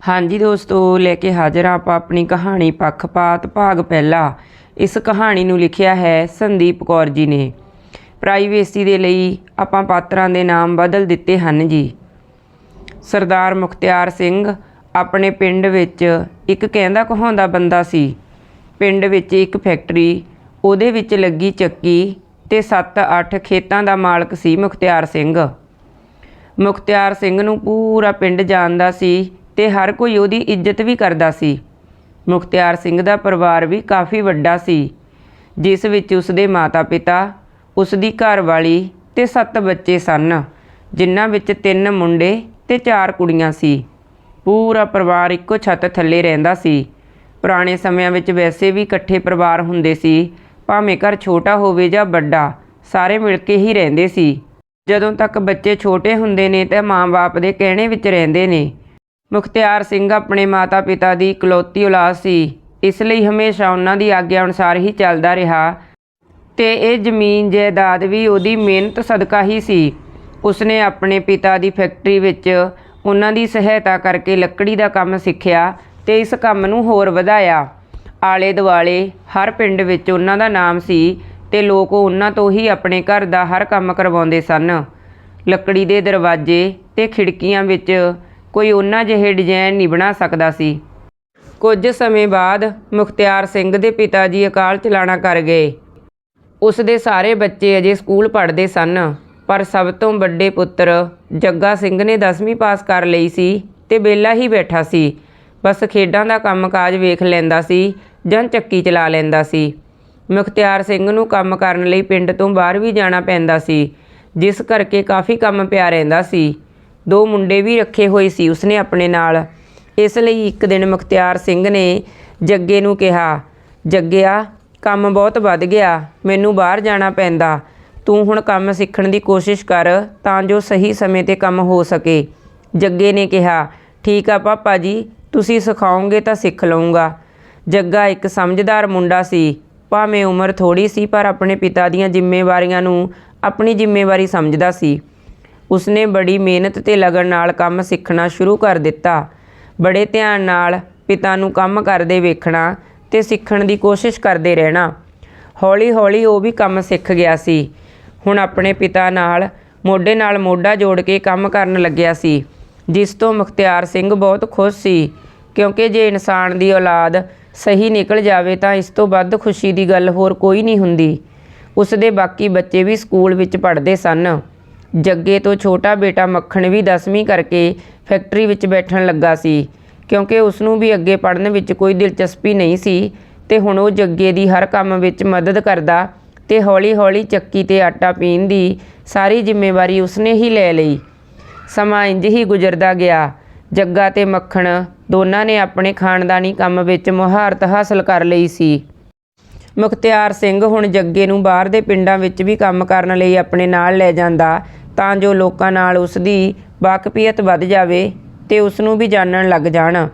ਹਾਂਜੀ ਦੋਸਤੋ, ਲੈ ਕੇ ਹਾਜ਼ਰ ਹਾਂ ਆਪਾਂ ਆਪਣੀ ਕਹਾਣੀ ਪੱਖਪਾਤ ਭਾਗ ਪਹਿਲਾ। ਇਸ ਕਹਾਣੀ ਨੂੰ ਲਿਖਿਆ ਹੈ ਸੰਦੀਪ ਕੌਰ ਜੀ ਨੇ। ਪ੍ਰਾਈਵੇਸੀ ਦੇ ਲਈ ਆਪਾਂ ਪਾਤਰਾਂ ਦੇ ਨਾਮ ਬਦਲ ਦਿੱਤੇ ਹਨ ਜੀ। ਸਰਦਾਰ ਮੁਖਤਿਆਰ ਸਿੰਘ ਆਪਣੇ ਪਿੰਡ ਵਿੱਚ ਇੱਕ ਕਹਿੰਦਾ ਕਹਾਉਂਦਾ ਬੰਦਾ ਸੀ, ਪਿੰਡ ਵਿੱਚ ਇੱਕ ਫੈਕਟਰੀ, ਉਹਦੇ ਵਿੱਚ ਲੱਗੀ ਚੱਕੀ ਤੇ 7-8 ਖੇਤਾਂ ਦਾ ਮਾਲਕ ਸੀ ਮੁਖਤਿਆਰ ਸਿੰਘ। ਮੁਖਤਿਆਰ ਸਿੰਘ ਨੂੰ ਪੂਰਾ ਪਿੰਡ ਜਾਣਦਾ ਸੀ ਤੇ ਹਰ ਕੋਈ ਉਹਦੀ ਇੱਜ਼ਤ ਵੀ ਕਰਦਾ ਸੀ। ਮੁਖਤਿਆਰ ਸਿੰਘ ਦਾ ਪਰਿਵਾਰ ਵੀ ਕਾਫੀ ਵੱਡਾ ਸੀ, ਜਿਸ ਵਿੱਚ ਉਸਦੇ ਮਾਤਾ-ਪਿਤਾ, ਉਸਦੀ ਘਰਵਾਲੀ ਤੇ 7 ਬੱਚੇ ਸਨ, ਜਿਨ੍ਹਾਂ ਵਿੱਚ ਤਿੰਨ ਮੁੰਡੇ ਤੇ ਚਾਰ ਕੁੜੀਆਂ ਸੀ। ਪੂਰਾ ਪਰਿਵਾਰ ਇੱਕੋ ਛੱਤ ਥੱਲੇ ਰਹਿੰਦਾ ਸੀ। ਪੁਰਾਣੇ ਸਮਿਆਂ ਵਿੱਚ ਵੈਸੇ ਵੀ ਇਕੱਠੇ ਪਰਿਵਾਰ ਹੁੰਦੇ ਸੀ, ਭਾਵੇਂ ਘਰ ਛੋਟਾ ਹੋਵੇ ਜਾਂ ਵੱਡਾ, ਸਾਰੇ ਮਿਲ ਕੇ ਹੀ ਰਹਿੰਦੇ ਸੀ। ਜਦੋਂ ਤੱਕ ਬੱਚੇ ਛੋਟੇ ਹੁੰਦੇ ਨੇ ਤਾਂ ਮਾਂ-ਬਾਪ ਦੇ ਕਹਿਣੇ ਵਿੱਚ ਰਹਿੰਦੇ ਨੇ ਮੁਖਤਿਆਰ ਸਿੰਘ ਆਪਣੇ ਮਾਤਾ-ਪਿਤਾ ਦੀ ਇਕਲੌਤੀ ਔਲਾਦ ਸੀ। ਇਸ ਲਈ ਹਮੇਸ਼ਾ ਉਹਨਾਂ ਦੀ ਆਗਿਆ ਅਨੁਸਾਰ ਹੀ ਚੱਲਦਾ ਰਿਹਾ ਤੇ ਇਹ ਜ਼ਮੀਨ ਜਾਇਦਾਦ ਵੀ ਉਹਦੀ ਮਿਹਨਤ ਸਦਕਾ ਹੀ ਸੀ। ਉਸਨੇ ਆਪਣੇ ਪਿਤਾ ਦੀ ਫੈਕਟਰੀ ਵਿੱਚ ਉਹਨਾਂ ਦੀ ਸਹਾਇਤਾ ਕਰਕੇ ਲੱਕੜੀ ਦਾ ਕੰਮ ਸਿੱਖਿਆ ਤੇ ਇਸ ਕੰਮ ਨੂੰ ਹੋਰ ਵਧਾਇਆ। ਆਲੇ ਦੁਆਲੇ ਹਰ ਪਿੰਡ ਵਿੱਚ ਉਹਨਾਂ ਦਾ ਨਾਮ ਸੀ ਤੇ ਲੋਕ ਉਹਨਾਂ ਤੋਂ ਹੀ ਆਪਣੇ ਘਰ ਦਾ ਹਰ ਕੰਮ ਕਰਵਾਉਂਦੇ ਸਨ। ਲੱਕੜੀ ਦੇ ਦਰਵਾਜ਼ੇ ਤੇ ਖਿੜਕੀਆਂ ਵਿੱਚ ਕੋਈ ਉਹਨਾਂ ਜਿਹੇ ਡਿਜ਼ਾਈਨ ਨਹੀਂ ਬਣਾ ਸਕਦਾ ਸੀ। ਕੁਝ ਸਮੇਂ ਬਾਅਦ ਮੁਖਤਿਆਰ ਸਿੰਘ ਦੇ ਪਿਤਾ ਜੀ ਅਕਾਲ ਚਲਾਣਾ ਕਰ ਗਏ। ਉਸ ਦੇ ਸਾਰੇ ਬੱਚੇ ਅਜੇ ਸਕੂਲ ਪੜ੍ਹਦੇ ਸਨ, ਪਰ ਸਭ ਤੋਂ ਵੱਡੇ ਪੁੱਤਰ ਜੱਗਾ ਸਿੰਘ ਨੇ 10ਵੀਂ ਪਾਸ ਕਰ ਲਈ ਸੀ ਤੇ ਬੇਲਾ ਹੀ ਬੈਠਾ ਸੀ। ਬਸ ਖੇਡਾਂ ਦਾ ਕੰਮਕਾਜ ਵੇਖ ਲੈਂਦਾ ਸੀ ਜਾਂ ਚੱਕੀ ਚਲਾ ਲੈਂਦਾ ਸੀ। ਮੁਖਤਿਆਰ ਸਿੰਘ ਨੂੰ ਕੰਮ ਕਰਨ ਲਈ ਪਿੰਡ ਤੋਂ ਬਾਹਰ ਵੀ ਜਾਣਾ ਪੈਂਦਾ ਸੀ, ਜਿਸ ਕਰਕੇ ਕਾਫੀ ਕੰਮ ਪਿਆ ਰਹਿੰਦਾ ਸੀ। ਦੋ ਮੁੰਡੇ ਵੀ ਰੱਖੇ ਹੋਏ ਸੀ ਉਸਨੇ ਆਪਣੇ ਨਾਲ। ਇਸ ਲਈ ਇੱਕ ਦਿਨ ਮੁਖਤਿਆਰ ਸਿੰਘ ਨੇ ਜੱਗੇ ਨੂੰ ਕਿਹਾ, ਜੱਗਿਆ, ਕੰਮ ਬਹੁਤ ਵੱਧ ਗਿਆ, ਮੈਨੂੰ ਬਾਹਰ ਜਾਣਾ ਪੈਂਦਾ। ਤੂੰ ਹੁਣ ਕੰਮ ਸਿੱਖਣ ਦੀ ਕੋਸ਼ਿਸ਼ ਕਰ ਤਾਂ ਜੋ ਸਹੀ ਸਮੇਂ ਤੇ ਕੰਮ ਹੋ ਸਕੇ। ਜੱਗੇ ਨੇ ਕਿਹਾ, ਠੀਕ ਆ ਪਾਪਾ ਜੀ, ਤੁਸੀਂ ਸਿਖਾਓਗੇ ਤਾਂ ਸਿੱਖ ਲਵਾਂਗਾ ਜੱਗਾ ਇੱਕ ਸਮਝਦਾਰ ਮੁੰਡਾ ਸੀ। ਭਾਵੇਂ ਉਮਰ ਥੋੜੀ ਸੀ ਪਰ ਆਪਣੇ ਪਿਤਾ ਦੀਆਂ ਜ਼ਿੰਮੇਵਾਰੀਆਂ ਨੂੰ ਆਪਣੀ ਜ਼ਿੰਮੇਵਾਰੀ ਸਮਝਦਾ ਸੀ। ਉਸਨੇ ਬੜੀ ਮਿਹਨਤ ਤੇ ਲਗਨ ਨਾਲ ਕੰਮ ਸਿੱਖਣਾ ਸ਼ੁਰੂ ਕਰ ਦਿੱਤਾ। ਬੜੇ ਧਿਆਨ ਨਾਲ ਪਿਤਾ ਨੂੰ ਕੰਮ ਕਰਦੇ ਵੇਖਣਾ ਤੇ ਸਿੱਖਣ ਦੀ ਕੋਸ਼ਿਸ਼ ਕਰਦੇ ਰਹਿਣਾ। ਹੌਲੀ-ਹੌਲੀ ਉਹ ਵੀ ਕੰਮ ਸਿੱਖ ਗਿਆ ਸੀ। ਹੁਣ ਆਪਣੇ ਪਿਤਾ ਨਾਲ ਮੋਢੇ ਨਾਲ ਮੋਢਾ ਜੋੜ ਕੇ ਕੰਮ ਕਰਨ ਲੱਗਿਆ ਸੀ, ਜਿਸ ਤੋਂ ਮੁਖਤਿਆਰ ਸਿੰਘ ਬਹੁਤ ਖੁਸ਼ ਸੀ, ਕਿਉਂਕਿ ਜੇ ਇਨਸਾਨ ਦੀ ਔਲਾਦ ਸਹੀ ਨਿਕਲ ਜਾਵੇ ਤਾਂ ਇਸ ਤੋਂ ਵੱਧ ਖੁਸ਼ੀ ਦੀ ਗੱਲ ਹੋਰ ਕੋਈ ਨਹੀਂ ਹੁੰਦੀ। ਉਸ ਦੇ ਬਾਕੀ ਬੱਚੇ ਵੀ ਸਕੂਲ ਵਿੱਚ ਪੜ੍ਹਦੇ ਸਨ। ਜੱਗੇ ਤੋਂ ਛੋਟਾ ਬੇਟਾ ਮੱਖਣ ਵੀ 10ਵੀਂ ਕਰਕੇ ਫੈਕਟਰੀ ਵਿੱਚ ਬੈਠਣ ਲੱਗਾ ਸੀ। ਕਿਉਂਕਿ ਉਸ ਨੂੰ ਵੀ ਅੱਗੇ ਪੜ੍ਹਨ ਵਿੱਚ ਕੋਈ ਦਿਲਚਸਪੀ ਨਹੀਂ ਸੀ ਤੇ ਹੁਣ ਉਹ ਜੱਗੇ ਦੀ ਹਰ ਕੰਮ ਵਿੱਚ ਮਦਦ ਕਰਦਾ ਤੇ ਹੌਲੀ-ਹੌਲੀ ਚੱਕੀ ਤੇ ਆਟਾ ਪੀਣ ਦੀ ਸਾਰੀ ਜ਼ਿੰਮੇਵਾਰੀ ਉਸਨੇ ਹੀ ਲੈ ਲਈ। ਸਮਾਂ ਇੰਜ ਹੀ ਗੁਜ਼ਰਦਾ ਗਿਆ। ਜੱਗਾ ਤੇ ਮੱਖਣ ਦੋਨਾਂ ਨੇ ਆਪਣੇ ਖਾਨਦਾਨੀ ਕੰਮ ਵਿੱਚ ਮੁਹਾਰਤ ਹਾਸਲ ਕਰ ਲਈ ਸੀ। ਮੁਖਤਿਆਰ ਸਿੰਘ ਹੁਣ ਜੱਗੇ ਨੂੰ ਬਾਹਰ ਦੇ ਪਿੰਡਾਂ ਵਿੱਚ ਵੀ ਕੰਮ ਕਰਨ ਲਈ ਆਪਣੇ ਨਾਲ ਲੈ ਜਾਂਦਾ, ਤਾਂ ਜੋ ਲੋਕਾਂ ਨਾਲ ਉਸ ਦੀ ਵਾਕਫੀਅਤ ਵੱਧ ਜਾਵੇ ਤੇ ਉਸ ਨੂੰ ਵੀ ਜਾਣਨ ਲੱਗ ਜਾਣ।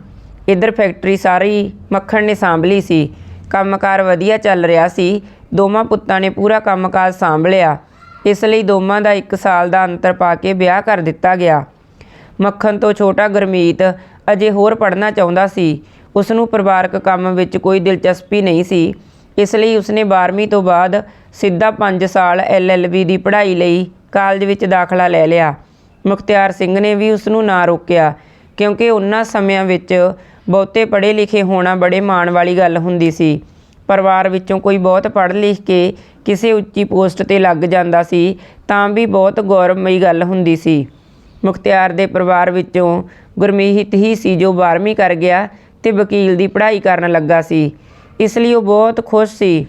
ਇਧਰ ਫੈਕਟਰੀ ਸਾਰੀ ਮੱਖਣ ਨੇ ਸਾਂਭ ਲਈ ਸੀ। ਕੰਮਕਾਰ ਵਧੀਆ ਚੱਲ ਰਿਹਾ ਸੀ। ਦੋਵਾਂ ਪੁੱਤਾਂ ਨੇ ਪੂਰਾ ਕੰਮਕਾਜ ਸਾਂਭ ਲਿਆ। ਇਸ ਲਈ ਦੋਵਾਂ ਦਾ 1 ਸਾਲ ਦਾ ਅੰਤਰ ਪਾ ਕੇ ਵਿਆਹ ਕਰ ਦਿੱਤਾ ਗਿਆ। ਮੱਖਣ ਤੋਂ ਛੋਟਾ ਗਰਮੀਤ ਅਜੇ ਹੋਰ ਪੜ੍ਹਨਾ ਚਾਹੁੰਦਾ ਸੀ। ਉਸ ਨੂੰ ਪਰਿਵਾਰਕ ਕੰਮ ਵਿੱਚ ਕੋਈ ਦਿਲਚਸਪੀ ਨਹੀਂ ਸੀ। ਇਸ ਲਈ ਉਸਨੇ 12ਵੀਂ ਤੋਂ ਬਾਅਦ ਸਿੱਧਾ 5 ਸਾਲ ਐਲਐਲਬੀ ਦੀ ਪੜ੍ਹਾਈ ਲਈ ਕਾਲਜ ਵਿੱਚ ਦਾਖਲਾ ਲੈ ਲਿਆ। ਮੁਖਤਿਆਰ ਸਿੰਘ ਨੇ ਵੀ ਉਸ ਨੂੰ ਨਾ ਰੋਕਿਆ, ਕਿਉਂਕਿ ਉਹਨਾਂ ਸਮਿਆਂ ਵਿੱਚ ਬਹੁਤੇ ਪੜ੍ਹੇ ਲਿਖੇ ਹੋਣਾ ਬੜੇ ਮਾਣ ਵਾਲੀ ਗੱਲ ਹੁੰਦੀ ਸੀ। ਪਰਿਵਾਰ ਵਿੱਚੋਂ ਕੋਈ ਬਹੁਤ ਪੜ੍ਹ ਲਿਖ ਕੇ ਕਿਸੇ ਉੱਚੀ ਪੋਸਟ ਤੇ ਲੱਗ ਜਾਂਦਾ ਸੀ, ਤਾਂ ਵੀ ਬਹੁਤ ਗੌਰਵਮਈ ਗੱਲ ਹੁੰਦੀ ਸੀ। ਮੁਖਤਿਆਰ ਦੇ ਪਰਿਵਾਰ ਵਿੱਚੋਂ ਗੁਰਮੀਤ ਹੀ ਸੀ ਜੋ 12ਵੀਂ ਕਰ ਗਿਆ ਤੇ ਵਕੀਲ ਦੀ ਪੜ੍ਹਾਈ ਕਰਨ ਲੱਗਾ ਸੀ। ਇਸ ਲਈ ਉਹ ਬਹੁਤ ਖੁਸ਼ ਸੀ।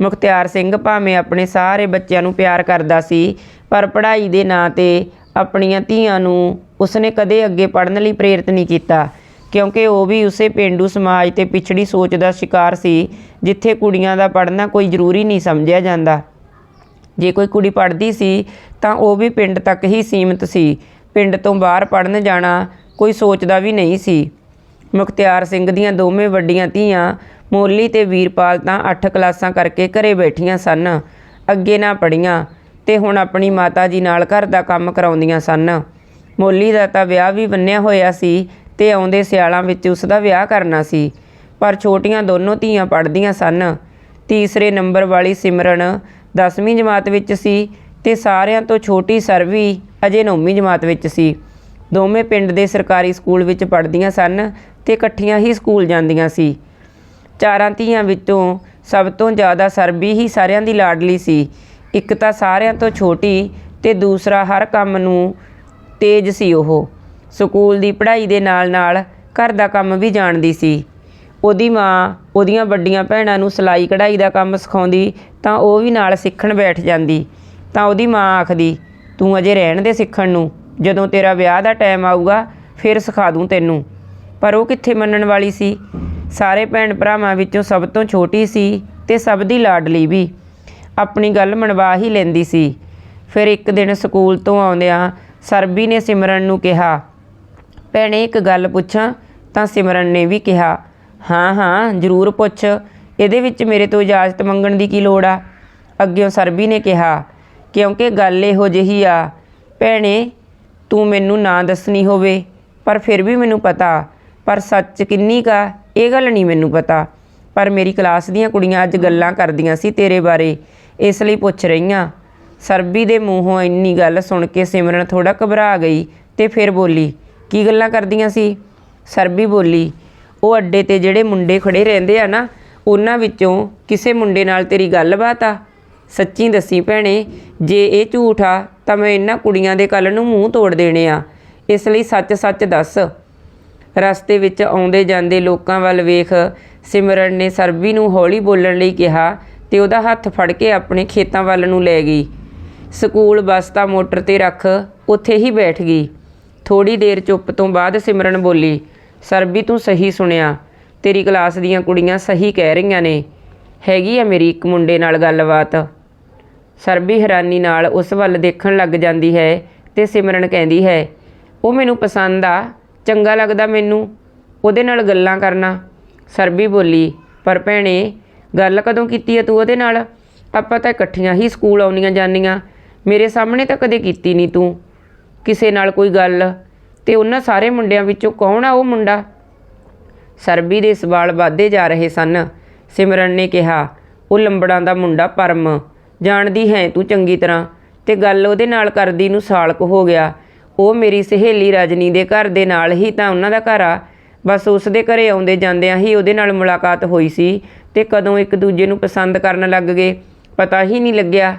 ਮੁਖਤਿਆਰ ਸਿੰਘ ਭਾਵੇਂ ਆਪਣੇ ਸਾਰੇ ਬੱਚਿਆਂ ਨੂੰ ਪਿਆਰ ਕਰਦਾ ਸੀ, ਪਰ ਪੜ੍ਹਾਈ ਦੇ ਨਾਂ ਤੇ ਆਪਣੀਆਂ ਧੀਆਂ ਨੂੰ ਉਸਨੇ ਕਦੇ ਅੱਗੇ ਪੜ੍ਹਨ ਲਈ ਪ੍ਰੇਰਿਤ ਨਹੀਂ ਕੀਤਾ, ਕਿਉਂਕਿ ਉਹ ਵੀ ਉਸੇ ਪਿੰਡੂ ਸਮਾਜ ਤੇ ਪਿਛੜੀ ਸੋਚ ਦਾ ਸ਼ਿਕਾਰ ਸੀ, ਜਿੱਥੇ ਕੁੜੀਆਂ ਦਾ ਪੜ੍ਹਨਾ ਕੋਈ ਜ਼ਰੂਰੀ ਨਹੀਂ ਸਮਝਿਆ ਜਾਂਦਾ। ਜੇ ਕੋਈ ਕੁੜੀ ਪੜ੍ਹਦੀ ਸੀ, ਤਾਂ ਉਹ ਵੀ ਪਿੰਡ ਤੱਕ ਹੀ ਸੀਮਿਤ ਸੀ। ਪਿੰਡ ਤੋਂ ਬਾਹਰ ਪੜ੍ਹਨ ਜਾਣਾ ਕੋਈ ਸੋਚਦਾ ਵੀ ਨਹੀਂ ਸੀ। ਮੁਖਤਿਆਰ ਸਿੰਘ ਦੀਆਂ ਦੋਵੇਂ ਵੱਡੀਆਂ ਧੀਆਂ ਮੋਲੀ ਤੇ ਵੀਰਪਾਲ ਤਾਂ 8 ਕਲਾਸਾਂ ਕਰਕੇ ਘਰੇ ਬੈਠੀਆਂ ਸਨ। ਅੱਗੇ ਨਾ ਪੜੀਆਂ ਤੇ ਹੁਣ ਆਪਣੀ ਮਾਤਾ ਜੀ ਨਾਲ ਘਰ ਦਾ ਕੰਮ ਕਰਾਉਂਦੀਆਂ ਸਨ। ਮੋਲੀ ਦਾ ਤਾਂ ਵਿਆਹ ਵੀ ਬੰਨਿਆ ਹੋਇਆ ਸੀ ਤੇ ਆਉਂਦੇ ਸਿਆਲਾਂ ਵਿੱਚ ਉਸ ਦਾ ਵਿਆਹ ਕਰਨਾ ਸੀ। ਪਰ ਛੋਟੀਆਂ ਦੋਨੋਂ ਧੀਆਂ ਪੜ੍ਹਦੀਆਂ ਸਨ। ਤੀਸਰੇ ਨੰਬਰ ਵਾਲੀ ਸਿਮਰਨ 10ਵੀਂ ਜਮਾਤ ਵਿੱਚ ਸੀ ਤੇ ਸਾਰਿਆਂ ਤੋਂ ਛੋਟੀ ਸਰਵੀ ਅਜੇ 9ਵੀਂ ਜਮਾਤ ਵਿੱਚ ਸੀ। ਦੋਵੇਂ ਪਿੰਡ ਦੇ ਸਰਕਾਰੀ ਸਕੂਲ ਵਿੱਚ ਪੜ੍ਹਦੀਆਂ ਸਨ ਤੇ ਇਕੱਠੀਆਂ ਹੀ ਸਕੂਲ ਜਾਂਦੀਆਂ ਸੀ। ਚਾਰਾਂ ਧੀਆਂ ਵਿੱਚੋਂ ਸਭ ਤੋਂ ਜ਼ਿਆਦਾ ਸਰਬੀ ਹੀ ਸਾਰਿਆਂ ਦੀ ਲਾਡਲੀ ਸੀ। ਇੱਕ ਤਾਂ ਸਾਰਿਆਂ ਤੋਂ ਛੋਟੀ ਤੇ ਦੂਸਰਾ ਹਰ ਕੰਮ ਨੂੰ ਤੇਜ਼ ਸੀ ਉਹ। ਸਕੂਲ ਦੀ ਪੜ੍ਹਾਈ ਦੇ ਨਾਲ-ਨਾਲ ਘਰ ਦਾ ਕੰਮ ਵੀ ਜਾਣਦੀ ਸੀ। ਉਹਦੀ ਮਾਂ ਉਹਦੀਆਂ ਵੱਡੀਆਂ ਭੈਣਾਂ ਨੂੰ ਸਿਲਾਈ ਕਢਾਈ ਦਾ ਕੰਮ ਸਿਖਾਉਂਦੀ ਤਾਂ ਉਹ ਵੀ ਨਾਲ ਸਿੱਖਣ ਬੈਠ ਜਾਂਦੀ। ਤਾਂ ਉਹਦੀ ਮਾਂ ਆਖਦੀ, ਤੂੰ ਅਜੇ ਰਹਿਣ ਦੇ ਸਿੱਖਣ ਨੂੰ। ਜਦੋਂ ਤੇਰਾ ਵਿਆਹ ਦਾ ਟਾਈਮ ਆਊਗਾ, ਫਿਰ ਸਿਖਾ ਦੂੰ ਤੈਨੂੰ। ਪਰ ਉਹ ਕਿੱਥੇ ਮੰਨਣ ਵਾਲੀ ਸੀ? ਸਾਰੇ ਭੈਣ ਭਰਾਵਾਂ ਵਿੱਚੋਂ ਸਭ ਤੋਂ ਛੋਟੀ ਸੀ ਤੇ ਸਭ ਦੀ ਲਾਡਲੀ ਵੀ। ਆਪਣੀ ਗੱਲ ਮਨਵਾ ਹੀ ਲੈਂਦੀ ਸੀ। ਫਿਰ ਇੱਕ ਦਿਨ ਸਕੂਲ ਤੋਂ ਆਉਂਦਿਆਂ ਸਰਬੀ ਨੇ ਸਿਮਰਨ ਨੂੰ ਕਿਹਾ, ਭੈਣੇ, ਇੱਕ ਗੱਲ ਪੁੱਛਾਂ? ਤਾਂ ਸਿਮਰਨ ਨੇ ਵੀ ਕਿਹਾ, ਹਾਂ ਹਾਂ, ਜ਼ਰੂਰ ਪੁੱਛ। ਇਹਦੇ ਵਿੱਚ ਮੇਰੇ ਤੋਂ ਇਜਾਜ਼ਤ ਮੰਗਣ ਦੀ ਕੀ ਲੋੜ ਆ? ਅੱਗਿਓਂ ਸਰਬੀ ਨੇ ਕਿਹਾ, ਕਿਉਂਕਿ ਗੱਲ ਇਹੋ ਜਿਹੀ ਆ, ਭੈਣੇ, ਤੂੰ ਮੈਨੂੰ ਨਾ ਦੱਸਣੀ ਹੋਵੇ, ਪਰ ਫਿਰ ਵੀ ਮੈਨੂੰ ਪਤਾ ਪਰ ਸੱਚ ਕਿੰਨੀ ਕਾ ਇਹ ਗੱਲ ਨਹੀਂ ਮੈਨੂੰ ਪਤਾ। ਪਰ ਮੇਰੀ ਕਲਾਸ ਦੀਆਂ ਕੁੜੀਆਂ ਅੱਜ ਗੱਲਾਂ ਕਰਦੀਆਂ ਸੀ ਤੇਰੇ ਬਾਰੇ, ਇਸ ਲਈ ਪੁੱਛ ਰਹੀਆਂ। ਸਰਬੀ ਦੇ ਮੂੰਹੋਂ ਇੰਨੀ ਗੱਲ ਸੁਣ ਕੇ ਸਿਮਰਨ ਥੋੜਾ ਘਬਰਾ ਗਈ ਤੇ ਫਿਰ ਬੋਲੀ, ਕੀ ਗੱਲਾਂ ਕਰਦੀਆਂ ਸੀ? ਸਰਬੀ ਬੋਲੀ, ਉਹ ਅੱਡੇ ਤੇ ਜਿਹੜੇ ਮੁੰਡੇ ਖੜੇ ਰਹਿੰਦੇ ਆ ਨਾ, ਉਹਨਾਂ ਵਿੱਚੋਂ ਕਿਸੇ ਮੁੰਡੇ ਨਾਲ ਤੇਰੀ ਗੱਲਬਾਤ ਆ? ਸੱਚੀ ਦੱਸੀ ਭੈਣੇ, ਜੇ ਇਹ ਝੂਠ ਆ, ਤਾਂ ਮੈਂ ਇਹਨਾਂ ਕੁੜੀਆਂ ਦੇ ਕੱਲ ਨੂੰ ਮੂੰਹ ਤੋੜ ਦੇਣੇ ਆ। ਇਸ ਲਈ ਸੱਚ-ਸੱਚ ਦੱਸ। ਰਸਤੇ ਵਿੱਚ ਆਉਂਦੇ ਜਾਂਦੇ ਲੋਕਾਂ ਵੱਲ ਵੇਖ ਸਿਮਰਨ ਨੇ ਸਰਬੀ ਨੂੰ ਹੌਲੀ ਬੋਲਣ ਲਈ ਕਿਹਾ ਤੇ ਉਹਦਾ ਹੱਥ ਫੜ ਕੇ ਆਪਣੇ ਖੇਤਾਂ ਵੱਲ ਨੂੰ ਲੈ ਗਈ। ਸਕੂਲ ਬੱਸ ਤਾਂ ਮੋਟਰ ਤੇ ਰੱਖ ਉੱਥੇ ਹੀ ਬੈਠ ਗਈ। ਥੋੜੀ ਦੇਰ ਚੁੱਪ ਤੋਂ ਬਾਅਦ ਸਿਮਰਨ ਬੋਲੀ, ਸਰਬੀ ਤੂੰ ਸਹੀ ਸੁਣਿਆ, ਤੇਰੀ ਕਲਾਸ ਦੀਆਂ ਕੁੜੀਆਂ ਸਹੀ ਕਹਿ ਰਹੀਆਂ ਨੇ, ਹੈਗੀ ਆ ਮੇਰੀ ਇੱਕ ਮੁੰਡੇ ਨਾਲ ਗੱਲਬਾਤ। ਸਰਬੀ ਹੈਰਾਨੀ ਨਾਲ ਉਸ ਵੱਲ ਦੇਖਣ ਲੱਗ ਜਾਂਦੀ ਹੈ ਤੇ ਸਿਮਰਨ ਕਹਿੰਦੀ ਹੈ, ਉਹ ਮੈਨੂੰ ਪਸੰਦ ਆ ਚੰਗਾ ਲੱਗਦਾ ਮੈਨੂੰ ਉਹਦੇ ਨਾਲ ਗੱਲਾਂ ਕਰਨਾ। ਸਰਬੀ ਬੋਲੀ, ਪਰ ਭੈਣੇ, ਗੱਲ ਕਦੋਂ ਕੀਤੀ ਹੈ ਤੂੰ ਉਹਦੇ ਨਾਲ? ਆਪਾਂ ਤਾਂ ਇਕੱਠੀਆਂ ਹੀ ਸਕੂਲ ਆਉਣੀਆਂ ਜਾਂਦੀਆਂ। ਮੇਰੇ ਸਾਹਮਣੇ ਤਾਂ ਕਦੇ ਕੀਤੀ ਨਹੀਂ ਤੂੰ। ਕਿਸੇ ਨਾਲ ਕੋਈ ਗੱਲ? ਤੇ ਉਹਨਾਂ ਸਾਰੇ ਮੁੰਡਿਆਂ ਵਿੱਚੋਂ ਕੌਣ ਆ ਉਹ ਮੁੰਡਾ? ਸਰਬੀ ਦੇ ਸਵਾਲ ਵਧਦੇ ਜਾ ਰਹੇ ਸਨ। ਸਿਮਰਨ ਨੇ ਕਿਹਾ, ਉਹ ਲੰਬੜਾਂ ਦਾ ਮੁੰਡਾ ਪਰਮ। ਜਾਣਦੀ ਹੈ ਤੂੰ ਚੰਗੀ ਤਰ੍ਹਾਂ। ਤੇ ਗੱਲ ਉਹਦੇ ਨਾਲ ਕਰਦੀ ਨੂੰ ਸਾਲਕ ਹੋ ਗਿਆ। ਉਹ ਮੇਰੀ ਸਹੇਲੀ ਰਜਨੀ ਦੇ ਘਰ ਦੇ ਨਾਲ ਹੀ ਤਾਂ ਉਹਨਾਂ ਦਾ ਘਰ ਆ। ਬਸ ਉਸ ਦੇ ਘਰੇ ਆਉਂਦੇ ਜਾਂਦਿਆਂ ਹੀ ਉਹਦੇ ਨਾਲ ਮੁਲਾਕਾਤ ਹੋਈ ਸੀ ਤੇ ਕਦੋਂ ਇੱਕ ਦੂਜੇ ਨੂੰ ਪਸੰਦ ਕਰਨ ਲੱਗ ਗਏ। ਪਤਾ ਹੀ ਨਹੀਂ ਲੱਗਿਆ।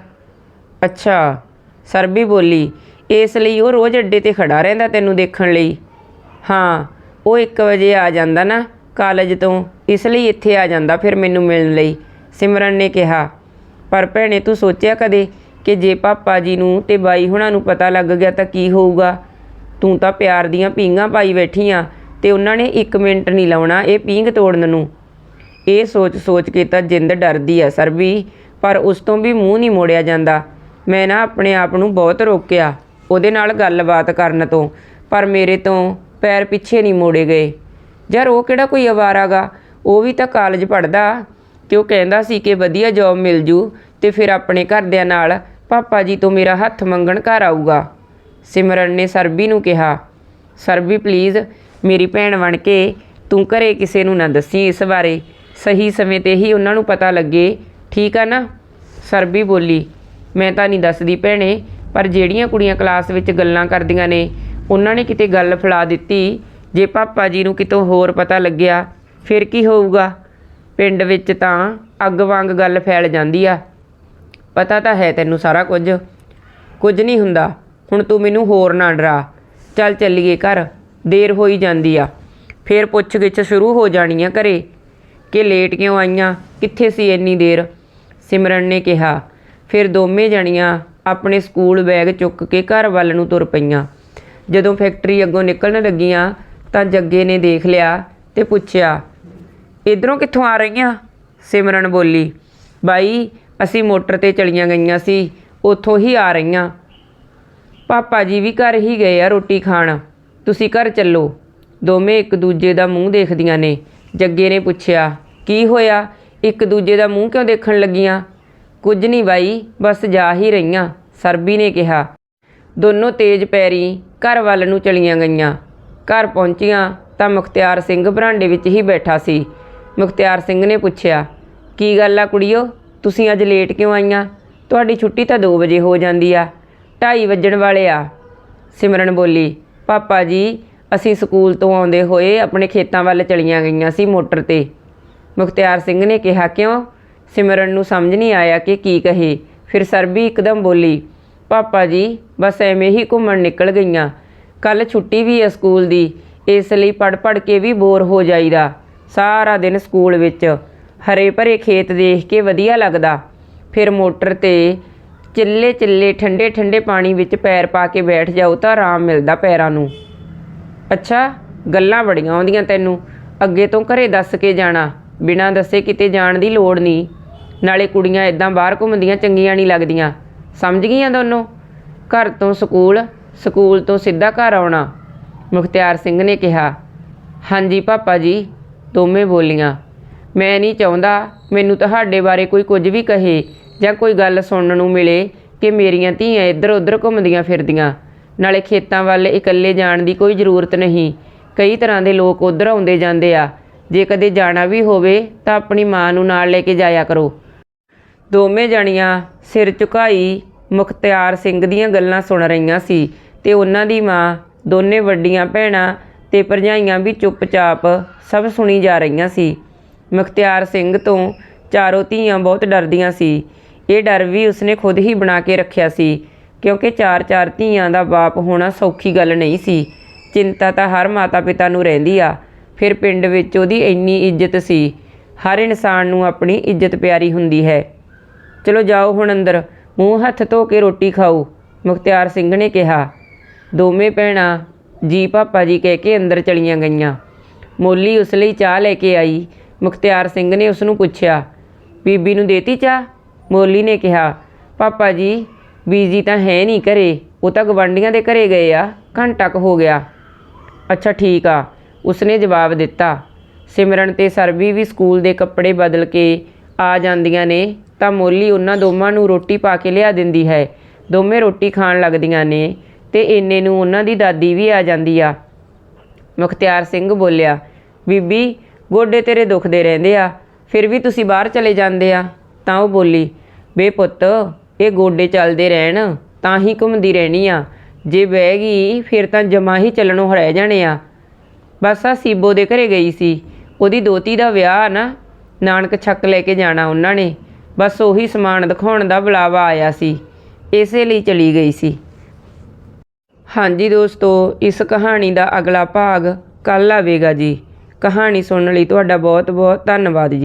ਅੱਛਾ, ਸਰਬੀ ਬੋਲੀ, ਇਸ ਲਈ ਉਹ ਰੋਜ਼ ਅੱਡੇ ਤੇ ਖੜਾ ਰਹਿੰਦਾ ਤੈਨੂੰ ਦੇਖਣ ਲਈ। ਹਾਂ, ਉਹ 1 ਵਜੇ ਆ ਜਾਂਦਾ ਨਾ ਕਾਲਜ ਤੋਂ, ਇਸ ਲਈ ਇੱਥੇ ਆ ਜਾਂਦਾ ਫਿਰ ਮੈਨੂੰ ਮਿਲਣ ਲਈ, ਸਿਮਰਨ ਨੇ ਕਿਹਾ। ਪਰ ਭੈਣੇ ਤੂੰ ਸੋਚਿਆ ਕਦੇ ਕਿ ਜੇ ਪਾਪਾ ਜੀ ਨੂੰ ਤੇ ਬਾਈ ਹੁਣਾਂ ਨੂੰ ਪਤਾ ਲੱਗ ਗਿਆ ਤਾਂ ਕੀ ਹੋਊਗਾ? ਤੂੰ ਤਾਂ ਪਿਆਰ ਦੀਆਂ ਪੀਂਘਾਂ ਪਾਈ ਬੈਠੀ ਆ ਤੇ ਉਹਨਾਂ ਨੇ 1 ਮਿੰਟ ਨਹੀਂ ਲਾਉਣਾ ਇਹ ਪੀਂਘ ਤੋੜਨ ਨੂੰ। ਇਹ ਸੋਚ ਸੋਚ ਕੇ ਤਾਂ ਜਿੰਦ ਡਰਦੀ ਆ ਸਰਬੀ, ਪਰ ਉਸ ਤੋਂ ਵੀ ਮੂੰਹ ਨਹੀਂ ਮੋੜਿਆ ਜਾਂਦਾ। ਮੈਂ ਨਾ ਆਪਣੇ ਆਪ ਨੂੰ ਬਹੁਤ ਰੋਕਿਆ ਉਹਦੇ ਨਾਲ ਗੱਲਬਾਤ ਕਰਨ ਤੋਂ, ਪਰ ਮੇਰੇ ਤੋਂ ਪੈਰ ਪਿੱਛੇ ਨਹੀਂ ਮੋੜੇ ਗਏ। ਯਾਰ ਉਹ ਕਿਹੜਾ ਕੋਈ ਅਵਾਰਾਗਾ ਉਹ ਵੀ ਤਾਂ ਕਾਲਜ ਪੜਦਾ ਤੇ ਉਹ ਕਹਿੰਦਾ ਸੀ ਕਿ ਵਧੀਆ ਜੌਬ ਮਿਲ ਜੂ ਤੇ ਫਿਰ ਆਪਣੇ ਘਰਦਿਆਂ ਨਾਲ ਪਾਪਾ ਜੀ ਤੋਂ ਮੇਰਾ ਹੱਥ ਮੰਗਣ ਘਰ ਆਊਗਾ। ਸਿਮਰਨ ਨੇ ਸਰਬੀ ਨੂੰ ਕਿਹਾ, ਸਰਬੀ ਪਲੀਜ਼ ਮੇਰੀ ਭੈਣ ਬਣ ਕੇ ਤੂੰ ਘਰੇ ਕਿਸੇ ਨੂੰ ਨਾ ਦੱਸੀ ਇਸ ਬਾਰੇ। ਸਹੀ ਸਮੇਂ ਤੇ ਹੀ ਉਹਨਾਂ ਨੂੰ ਪਤਾ ਲੱਗੇ, ਠੀਕ ਆ ਨਾ? ਸਰਬੀ ਬੋਲੀ, ਮੈਂ ਤਾਂ ਨਹੀਂ ਦੱਸਦੀ ਭੈਣੇ, ਪਰ ਜਿਹੜੀਆਂ ਕੁੜੀਆਂ ਕਲਾਸ ਵਿੱਚ ਗੱਲਾਂ ਕਰਦੀਆਂ ਨੇ, ਉਹਨਾਂ ਨੇ ਕਿਤੇ ਗੱਲ ਫਲਾ ਦਿੱਤੀ, ਜੇ ਪਾਪਾ ਜੀ ਨੂੰ ਕਿਤੋਂ ਹੋਰ ਪਤਾ ਲੱਗਿਆ, ਫਿਰ ਕੀ ਹੋਊਗਾ? ਪਿੰਡ ਵਿੱਚ ਤਾਂ ਅੱਗ ਵਾਂਗ ਗੱਲ ਫੈਲ ਜਾਂਦੀ ਆ। ਪਤਾ ਤਾਂ ਹੈ ਤੈਨੂੰ ਸਾਰਾ ਕੁਝ। ਕੁਝ ਨਹੀਂ ਹੁੰਦਾ। ਹੁਣ ਤੂੰ ਮੈਨੂੰ ਹੋਰ ਨਾ ਡਰਾ। ਚੱਲ ਚੱਲੀਏ ਘਰ। ਦੇਰ ਹੋਈ ਜਾਂਦੀ ਆ। ਫੇਰ ਪੁੱਛ ਗਿੱਛ ਸ਼ੁਰੂ ਹੋ ਜਾਣੀ ਆ ਘਰੇ। ਕਿ ਲੇਟ ਕਿਉਂ ਆਈਆਂ? ਕਿੱਥੇ ਸੀ ਇੰਨੀ ਦੇਰ? ਸਿਮਰਨ ਨੇ ਕਿਹਾ। ਫਿਰ ਦੋਵੇਂ ਜਣੀਆਂ ਆਪਣੇ ਸਕੂਲ ਬੈਗ ਚੁੱਕ ਕੇ ਘਰ ਵੱਲ ਨੂੰ ਤੁਰ ਪਈਆਂ। ਜਦੋਂ ਫੈਕਟਰੀ ਅੱਗੋਂ ਨਿਕਲਣ ਲੱਗੀਆਂ, ਤਾਂ ਜੱਗੇ ਨੇ ਦੇਖ ਲਿਆ ਤੇ ਪੁੱਛਿਆ, ਇਧਰੋਂ ਕਿੱਥੋਂ ਆ ਰਹੀਆਂ? ਸਿਮਰਨ ਬੋਲੀ, ਬਾਈ ਅਸੀਂ ਮੋਟਰ ਤੇ ਚਲੀਆਂ ਗਈਆਂ ਸੀ, ਉੱਥੋਂ ਹੀ ਆ ਰਹੀਆਂ। ਪਾਪਾ ਜੀ ਵੀ ਘਰ ਹੀ ਗਏ ਆ ਰੋਟੀ ਖਾਣ। ਤੁਸੀਂ ਘਰ ਚੱਲੋ। ਦੋਵੇਂ ਇੱਕ ਦੂਜੇ ਦਾ ਮੂੰਹ ਦੇਖਦੀਆਂ ਨੇ। ਜੱਗੇ ਨੇ ਪੁੱਛਿਆ, ਕੀ ਹੋਇਆ? ਇੱਕ ਦੂਜੇ ਦਾ ਮੂੰਹ ਕਿਉਂ ਦੇਖਣ ਲੱਗੀਆਂ? ਕੁਝ ਨਹੀਂ ਬਾਈ, ਬਸ ਜਾ ਹੀ ਰਹੀਆਂ, ਸਰਬੀ ਨੇ ਕਿਹਾ। ਦੋਨੋਂ ਤੇਜ਼ ਪੈਰੀ ਘਰ ਵੱਲ ਨੂੰ ਚਲੀਆਂ ਗਈਆਂ। ਘਰ ਪਹੁੰਚੀਆਂ ਤਾਂ ਮੁਖਤਿਆਰ ਸਿੰਘ ਬਰਾਂਡੇ ਵਿੱਚ ਹੀ ਬੈਠਾ ਸੀ। ਮੁਖਤਿਆਰ ਸਿੰਘ ਨੇ ਪੁੱਛਿਆ, ਕੀ ਗੱਲ ਆ ਕੁੜੀਓ? ਤੁਸੀਂ ਅੱਜ ਲੇਟ ਕਿਉਂ ਆਈਆਂ? ਤੁਹਾਡੀ ਛੁੱਟੀ ਤਾਂ 2 ਵਜੇ ਹੋ ਜਾਂਦੀ ਆ। 2:30 ਵੱਜਣ ਵਾਲੇ ਆ। ਸਿਮਰਨ ਬੋਲੀ, ਪਾਪਾ ਜੀ, ਅਸੀਂ ਸਕੂਲ ਤੋਂ ਆਉਂਦੇ ਹੋਏ ਆਪਣੇ ਖੇਤਾਂ ਵੱਲ ਚਲੀਆਂ ਗਈਆਂ ਸੀ ਮੋਟਰ ਤੇ। ਮੁਖਤਿਆਰ ਸਿੰਘ ਨੇ ਕਿਹਾ, ਕਿਉਂ? ਸਿਮਰਨ ਨੂੰ ਸਮਝ ਨਹੀਂ ਆਇਆ ਕਿ ਕੀ ਕਹੇ। ਫਿਰ ਸਰਬੀ ਇੱਕਦਮ ਬੋਲੀ, ਪਾਪਾ ਜੀ, ਬਸ ਐਵੇਂ ਹੀ ਘੁੰਮਣ ਨਿਕਲ ਗਈਆਂ। ਕੱਲ ਛੁੱਟੀ ਵੀ ਹੈ ਸਕੂਲ ਦੀ। ਇਸ ਲਈ ਪੜ ਪੜ ਕੇ ਵੀ ਬੋਰ ਹੋ ਜਾਈਦਾ। ਸਾਰਾ ਦਿਨ ਸਕੂਲ ਵਿੱਚ। ਹਰੇ ਭਰੇ ਖੇਤ ਦੇਖ ਕੇ ਵਧੀਆ ਲੱਗਦਾ। ਫਿਰ ਮੋਟਰ ਤੇ ਚਿੱਲੇ ਚਿੱਲੇ ਠੰਡੇ ਠੰਡੇ ਪਾਣੀ ਵਿੱਚ ਪੈਰ ਪਾ ਕੇ ਬੈਠ ਜਾਓ ਤਾਂ ਆਰਾਮ ਮਿਲਦਾ ਪੈਰਾਂ ਨੂੰ। ਅੱਛਾ, ਗੱਲਾਂ ਬੜੀਆਂ ਆਉਂਦੀਆਂ ਤੈਨੂੰ। ਅੱਗੇ ਤੋਂ ਘਰੇ ਦੱਸ ਕੇ ਜਾਣਾ। ਬਿਨਾਂ ਦੱਸੇ ਕਿਤੇ ਜਾਣ ਦੀ ਲੋੜ ਨਹੀਂ। ਨਾਲੇ ਕੁੜੀਆਂ ਇਦਾਂ ਬਾਹਰ ਘੁੰਮਦੀਆਂ ਚੰਗੀਆਂ ਨਹੀਂ ਲੱਗਦੀਆਂ। ਸਮਝ ਗਈਆਂ ਦੋਨੋਂ? ਘਰ ਤੋਂ ਸਕੂਲ ਸਕੂਲ ਤੋਂ ਸਿੱਧਾ ਘਰ ਆਉਣਾ। ਮੁਖਤਿਆਰ ਸਿੰਘ ਨੇ ਕਿਹਾ, ਹਾਂਜੀ ਪਾਪਾ ਜੀ, ਦੋਵੇਂ ਬੋਲੀਆਂ। ਮੈਂ ਨਹੀਂ ਚਾਹੁੰਦਾ ਮੈਨੂੰ ਤੁਹਾਡੇ ਬਾਰੇ ਕੋਈ ਕੁਝ ਵੀ ਕਹੇ ਜਾਂ ਕੋਈ ਗੱਲ ਸੁਣਨ ਨੂੰ ਮਿਲੇ ਕਿ ਮੇਰੀਆਂ ਧੀਆਂ ਇੱਧਰ ਉੱਧਰ ਘੁੰਮਦੀਆਂ ਫਿਰਦੀਆਂ। ਨਾਲੇ ਖੇਤਾਂ ਵੱਲ ਇਕੱਲੇ ਜਾਣ ਦੀ ਕੋਈ ਜ਼ਰੂਰਤ ਨਹੀਂ। ਕਈ ਤਰ੍ਹਾਂ ਦੇ ਲੋਕ ਉੱਧਰ ਆਉਂਦੇ ਜਾਂਦੇ ਆ। ਜੇ ਕਦੇ ਜਾਣਾ ਵੀ ਹੋਵੇ ਤਾਂ ਆਪਣੀ ਮਾਂ ਨੂੰ ਨਾਲ ਲੈ ਕੇ ਜਾਇਆ ਕਰੋ। ਦੋਵੇਂ ਜਣੀਆਂ ਸਿਰ ਝੁਕਾਈ ਮੁਖਤਿਆਰ ਸਿੰਘ ਦੀਆਂ ਗੱਲਾਂ ਸੁਣ ਰਹੀਆਂ ਸੀ ਤੇ ਉਹਨਾਂ ਦੀ ਮਾਂ, ਦੋਨੇ ਵੱਡੀਆਂ ਭੈਣਾਂ ਤੇ ਭਰਜਾਈਆਂ ਵੀ ਚੁੱਪਚਾਪ ਸਭ ਸੁਣੀ ਜਾ ਰਹੀਆਂ ਸੀ। ਮੁਖਤਿਆਰ ਸਿੰਘ ਤੋਂ ਚਾਰੋਂ ਧੀਆਂ ਬਹੁਤ ਡਰਦੀਆਂ ਸੀ। ਇਹ ਡਰ ਵੀ ਉਸਨੇ ਖੁਦ ਹੀ ਬਣਾ ਕੇ ਰੱਖਿਆ ਸੀ, ਕਿਉਂਕਿ ਚਾਰ ਚਾਰ ਧੀਆਂ ਦਾ ਬਾਪ ਹੋਣਾ ਸੌਖੀ ਗੱਲ ਨਹੀਂ ਸੀ। ਚਿੰਤਾ ਤਾਂ ਹਰ ਮਾਤਾ ਪਿਤਾ ਨੂੰ ਰਹਿੰਦੀ ਆ, ਫਿਰ ਪਿੰਡ ਵਿੱਚ ਉਹਦੀ ਇੰਨੀ ਇੱਜ਼ਤ ਸੀ। ਹਰ ਇਨਸਾਨ ਨੂੰ ਆਪਣੀ ਇੱਜ਼ਤ ਪਿਆਰੀ ਹੁੰਦੀ ਹੈ। ਚਲੋ ਜਾਓ ਹੁਣ ਅੰਦਰ, ਮੂੰਹ ਹੱਥ ਧੋ ਕੇ ਰੋਟੀ ਖਾਓ, ਮੁਖਤਿਆਰ ਸਿੰਘ ਨੇ ਕਿਹਾ। ਦੋਵੇਂ ਭੈਣਾਂ ਜੀ ਪਾਪਾ ਜੀ ਕਹਿ ਕੇ ਅੰਦਰ ਚਲੀਆਂ ਗਈਆਂ। ਮੋਲੀ ਉਸ ਲਈ ਚਾਹ ਲੈ ਕੇ ਆਈ ਮੁਖਤਿਆਰ ਸਿੰਘ ਨੇ ਉਸ ਨੂੰ ਪੁੱਛਿਆ, ਬੀਬੀ ਨੂੰ ਦੇਤੀ ਚਾਹ? ਮੋਲੀ ਨੇ ਕਿਹਾ, ਪਾਪਾ ਜੀ, ਬੀਜੀ ਤਾਂ ਹੈ ਨਹੀਂ ਘਰੇ, ਉਹ ਤਾਂ ਗਵਾਂਡੀਆਂ ਦੇ ਘਰੇ ਗਏ ਆ, ਘੰਟਾ ਕੁ ਹੋ ਗਿਆ। ਅੱਛਾ, ਠੀਕ ਆ, ਉਸਨੇ ਜਵਾਬ ਦਿੱਤਾ, ਸਿਮਰਨ ਤੇ ਸਰਬੀ ਵੀ ਸਕੂਲ ਦੇ ਕੱਪੜੇ ਬਦਲ ਕੇ ਆ ਜਾਂਦੀਆਂ ਨੇ, ਤਾਂ ਮੋਲੀ ਉਹਨਾਂ ਦੋਵਾਂ ਨੂੰ ਰੋਟੀ ਪਾ ਕੇ ਲਿਆ ਦਿੰਦੀ ਹੈ। ਦੋਵੇਂ ਰੋਟੀ ਖਾਣ ਲੱਗਦੀਆਂ ਨੇ, ਤੇ ਇੰਨੇ ਨੂੰ ਉਹਨਾਂ ਦੀ ਦਾਦੀ ਵੀ ਆ ਜਾਂਦੀ ਆ। ਮੁਖਤਿਆਰ ਸਿੰਘ ਬੋਲਿਆ, ਬੀਬੀ ਗੋਡੇ ਤੇਰੇ ਦੁਖਦੇ ਰਹਿੰਦੇ ਆ, ਫਿਰ ਵੀ ਤੁਸੀਂ ਬਾਹਰ ਚਲੇ ਜਾਂਦੇ ਆ। ਤਾਂ ਉਹ ਬੋਲੀ ਬੇ ਪੁੱਤ, ਇਹ ਗੋਡੇ ਚੱਲਦੇ ਰਹਿਣ, ਤਾਂ ਹੀ ਘੁੰਮਦੀ ਰਹਿਣੀ ਆ। ਜੇ ਬਹਿ ਗਈ, ਫਿਰ ਤਾਂ ਜਮਾ ਹੀ ਚੱਲਣੋਂ ਰਹਿ ਜਾਣੇ ਆ। ਬਸ ਆ ਸੀਬੋ ਦੇ ਘਰੇ ਗਈ ਸੀ। ਉਹਦੀ ਦੋਤੀ ਦਾ ਵਿਆਹ ਆ ਨਾ, ਨਾਨਕ ਛੱਕ ਲੈ ਕੇ ਜਾਣਾ ਉਹਨਾਂ ਨੇ। ਬਸ ਉਹੀ ਸਮਾਨ ਦਿਖਾਉਣ ਦਾ ਬੁਲਾਵਾ ਆਇਆ ਸੀ। ਇਸੇ ਲਈ ਚਲੀ ਗਈ ਸੀ। ਹਾਂਜੀ ਦੋਸਤੋ, ਇਸ ਕਹਾਣੀ ਦਾ ਅਗਲਾ ਭਾਗ ਕੱਲ ਆਵੇਗਾ ਜੀ। ਕਹਾਣੀ ਸੁਣਨ ਲਈ ਤੁਹਾਡਾ ਬਹੁਤ ਬਹੁਤ ਧੰਨਵਾਦ ਜੀ।